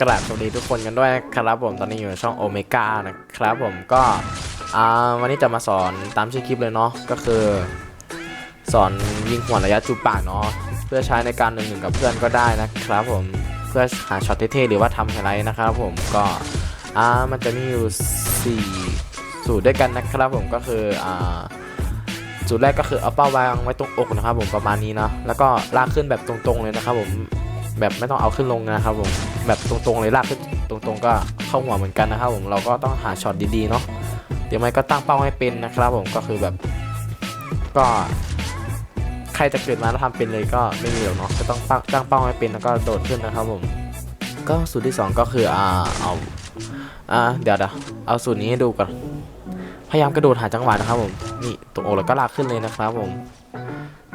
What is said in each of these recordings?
กราบสวัสดีทุกคนกันด้วยนะครับผมตอนนี้อยู่ในช่องโอเมก้านะครับผมก็วันนี้จะมาสอนตามชื่อคลิปเลยเนาะก็คือ สอนยิงหัวระยะจูบปากเนาะเพื่อใช้ในการหนึ่งหนึ่งกับเพื่อนก็ได้นะครับผมเพื่อหาช็อตเท่ๆหรือว่าทำไฮไลท์นะครับผมก็มันจะมีอยู่ 4 สูตรด้วยกันนะครับผมก็คืออสูตรแรกก็คือเอาเป้าวางไว้ตรงอกนะครับผมประมาณนี้เนาะแล้วก็ลากขึ้นแบบตรงๆเลยนะครับผม แบบไม่ต้องเอาขึ้นลงนะครับผมแบบตรงๆเลยลากขึ้นตรงๆก็เข้าหัวเหมือนกันนะครับผมเราก็ต้องหาช็อตดีๆเนาะเดี๋ยวไม่ก็ตั้งเป้าให้เป็นนะครับผมก็คือแบบ ก็ ใครจะเกิดมาแล้วทำเป็นเลยก็ไม่มีหรอกเนาะก็ต้องตั้งตั้งเป้าให้เป็นแล้วก็โดดขึ้นนะครับผมก็สูตรที่สองก็คืออ่าเอาอ่าเดี๋ยวเดี๋ยวเอาสูตรนี้ให้ดูก่อนพยายามกระโดดหาจังหวะนะครับผมนี่ตรงอกแล้วก็ลากขึ้นเลยนะครับผม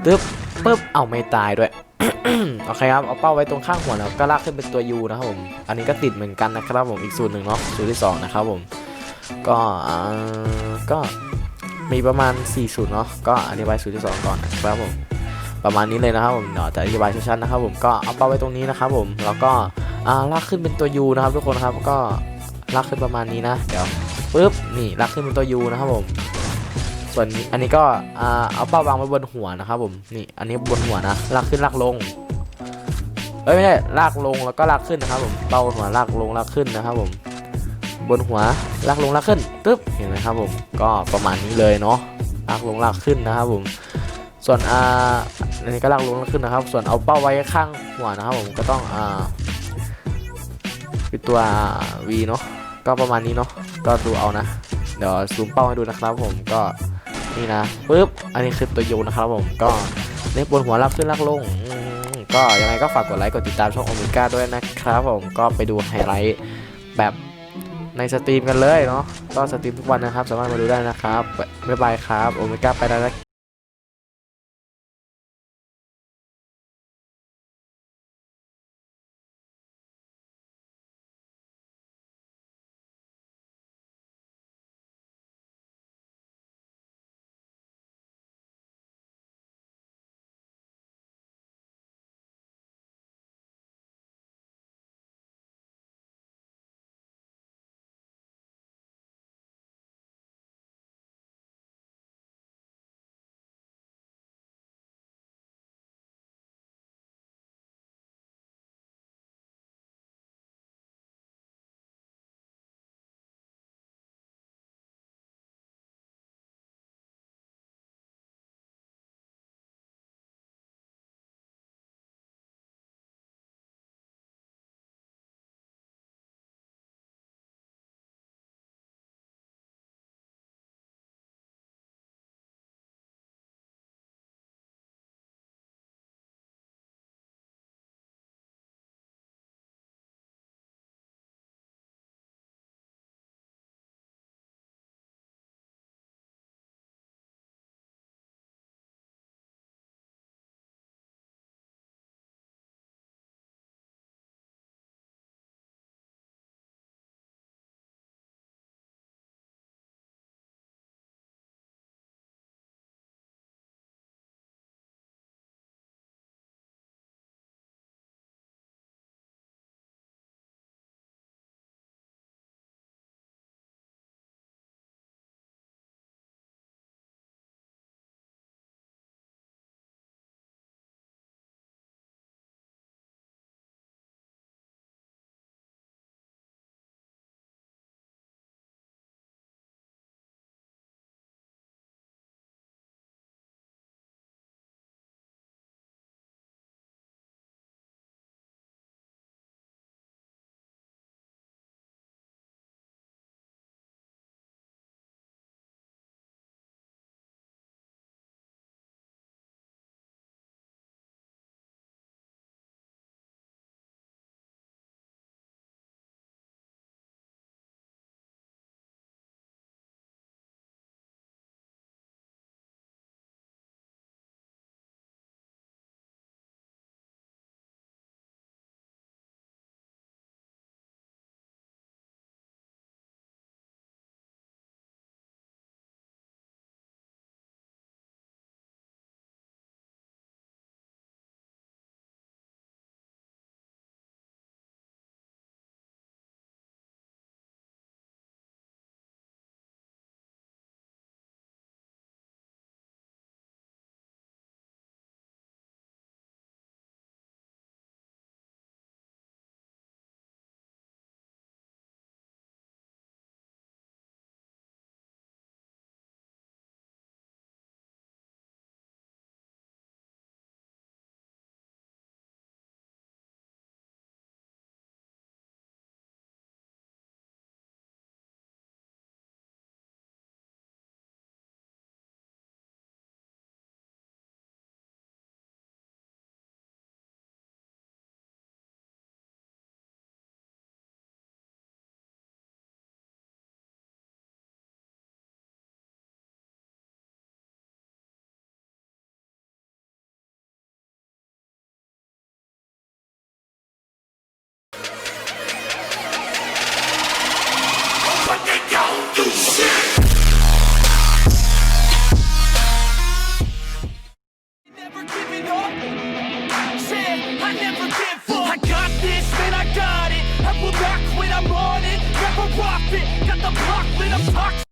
ตึ๊บปึ๊บเอาไม่ตายด้วย โอเคครับ เอาเป้าไว้ตรงข้างหัวแล้วก็ลากขึ้นเป็นตัว U นะครับผม อันนี้ก็ติดเหมือนกันนะครับผม อีกสูตรหนึ่งเนาะ สูตรที่สองนะครับผม ก็ก็มีประมาณ4สูตรเนาะ ก็อธิบายสูตรที่สองก่อนนะครับผม ประมาณนี้เลยนะครับผมเดี๋ยวจะอธิบายชัดๆนะครับผม ก็เอาเป้าไว้ตรงนี้นะครับผม แล้วก็อ่าลากขึ้นเป็นตัว U นะครับทุกคนครับ ก็ลากขึ้นประมาณนี้นะ เดี๋ยวปึ๊บ นี่ลากขึ้นเป็นตัว U นะครับผม ส่วนนี้อันนี้ก็เอาเป้าวางไว้บนหัวนะครับผมนี่อันนี้บนหัวนะลากขึ้นลากลงเอ้ยไม่ใช่ลากลงแล้วก็ลากขึ้นนะครับผมเป้าหัวลากลงลากขึ้นนะครับผมบนหัวลากลงลากขึ้นตึ๊บเห็นไหมครับผมก็ประมาณนี้เลยเนาะลากลงลากขึ้นนะครับผมส่วนอ่าอันนี้ก็ลากลงลากขึ้นนะครับ ส่วนเอาเป้าไว้ข้างหัวนะครับผมก็ต้องอ่าเป็นตัว V เนาะก็ประมาณนี้เนาะก็ดูเอานะ เดี๋ยวซูมเป้าให้ดูนะครับผมก็ นี่นะปึ๊บอันนี้คือตัวยูนะครับผมก็เล็บบนหัวรับขึ้นลากลงก็ยังไงก็ฝากกดไลค์กดติดตามช่องโอเมก้าด้วยนะครับผมก็ไปดูไฮไลท์แบบในสตรีมกันเลยเนาะก็สตรีมทุกวันนะครับ สามารถมาดูได้นะครับบ๊ายบายครับโอเมก้าไปแล้วนะ